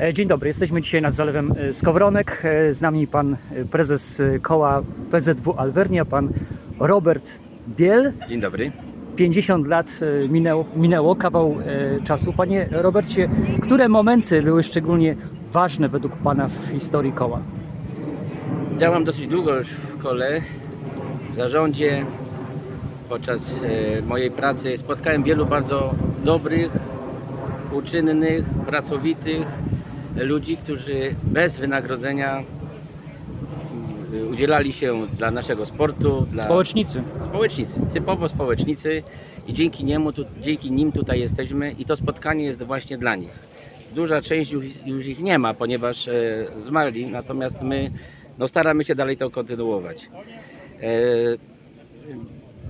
E, Dzień dobry, jesteśmy dzisiaj nad zalewem e, Skowronek. E, Z nami pan prezes koła PZW Alvernia, pan Robert Biel. Dzień dobry. 50 lat minęło, minęło kawał czasu. Panie Robercie, które momenty były szczególnie ważne według pana w historii koła? Działam dosyć długo już w kole, w zarządzie. Podczas mojej pracy spotkałem wielu bardzo dobrych, uczynnych, pracowitych ludzi, którzy bez wynagrodzenia mm, udzielali się dla naszego sportu, dla Społecznicy. społecznicy, typowo społecznicy i dzięki niemu, tu, dzięki nim tutaj jesteśmy i to spotkanie jest właśnie dla nich. Duża część już, już ich nie ma, ponieważ e, zmarli, natomiast my no, staramy się dalej to kontynuować. E,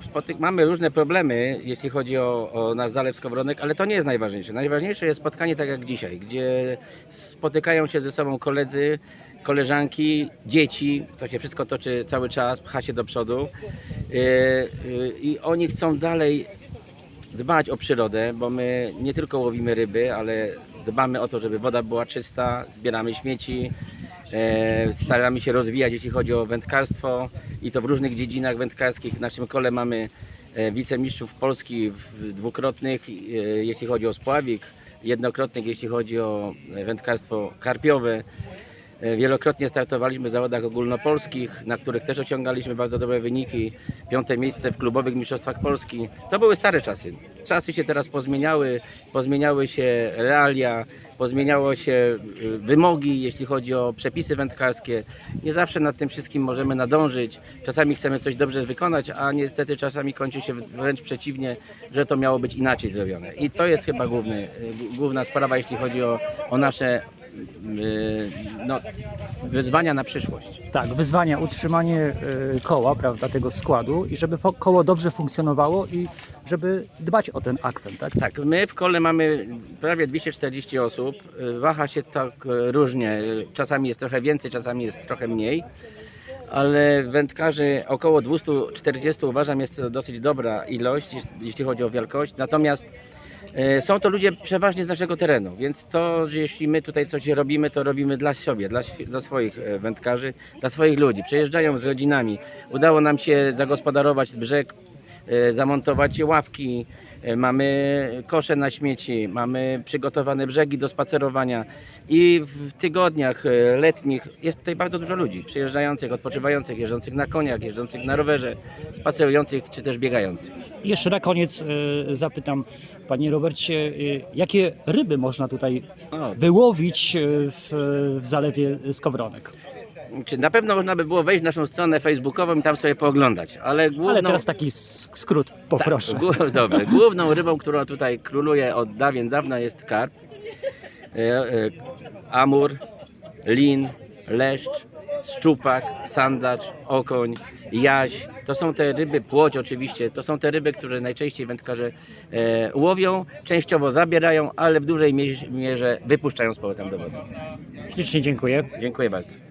spotyk- mamy różne problemy, jeśli chodzi o, o nasz zalew Skowronek, ale to nie jest najważniejsze. Najważniejsze jest spotkanie tak jak dzisiaj, gdzie spotykają się ze sobą koledzy, koleżanki, dzieci, to się wszystko toczy cały czas, pcha się do przodu Yy, yy, i oni chcą dalej dbać o przyrodę, bo my nie tylko łowimy ryby, ale dbamy o to, żeby woda była czysta, zbieramy śmieci, staramy się rozwijać, jeśli chodzi o wędkarstwo i to w różnych dziedzinach wędkarskich. W naszym kole mamy e, wicemistrzów Polski dwukrotnych, e, jeśli chodzi o spławik, jednokrotnych, jeśli chodzi o e, wędkarstwo karpiowe. E, Wielokrotnie startowaliśmy w zawodach ogólnopolskich, na których też osiągaliśmy bardzo dobre wyniki. Piąte miejsce w klubowych mistrzostwach Polski. To były stare czasy. Czasy się teraz pozmieniały, pozmieniały się realia, pozmieniało się y, wymogi, jeśli chodzi o przepisy wędkarskie. Nie zawsze nad tym wszystkim możemy nadążyć. Czasami chcemy coś dobrze wykonać, a niestety czasami kończy się wręcz przeciwnie, że to miało być inaczej zrobione. I to jest chyba główny, y, główna sprawa, jeśli chodzi o, o nasze no, wyzwania na przyszłość. Tak, wyzwania, utrzymanie e, koła, prawda, tego składu i żeby koło dobrze funkcjonowało i żeby dbać o ten akwen, tak? Tak, my w kole mamy prawie 240 osób. Y, Waha się tak y, różnie. Y, Czasami jest trochę więcej, czasami jest trochę mniej. Ale wędkarzy około 240 uważam jest to dosyć dobra ilość, jeś- jeśli chodzi o wielkość. Natomiast y, są to ludzie przeważnie z naszego terenu, więc to, jeśli my tutaj coś robimy, to robimy dla siebie, dla, dla swoich e, wędkarzy, dla swoich ludzi. Przyjeżdżają z rodzinami. Udało nam się zagospodarować brzeg, e, zamontować ławki, e, mamy kosze na śmieci, mamy przygotowane brzegi do spacerowania i w tygodniach e, letnich jest tutaj bardzo dużo ludzi przyjeżdżających, odpoczywających, jeżdżących na koniach, jeżdżących na rowerze, spacerujących czy też biegających. Jeszcze na koniec e, zapytam, panie Robercie, e, jakie ryby można tutaj wyłowić e, w, w zalewie Skowronek? czy na pewno można by było wejść w naszą stronę facebookową i tam sobie pooglądać, ale główną... Ale teraz taki skrót, poproszę. Tak, głó- dobrze. Główną rybą, która tutaj króluje od dawien dawna jest karp, e, amur, lin, leszcz, szczupak, sandacz, okoń, jaś. To są te ryby, płoć oczywiście, to są te ryby, które najczęściej wędkarze e, łowią, częściowo zabierają, ale w dużej mierze, mierze wypuszczają z powrotem do wody. Ślicznie dziękuję. Dziękuję bardzo.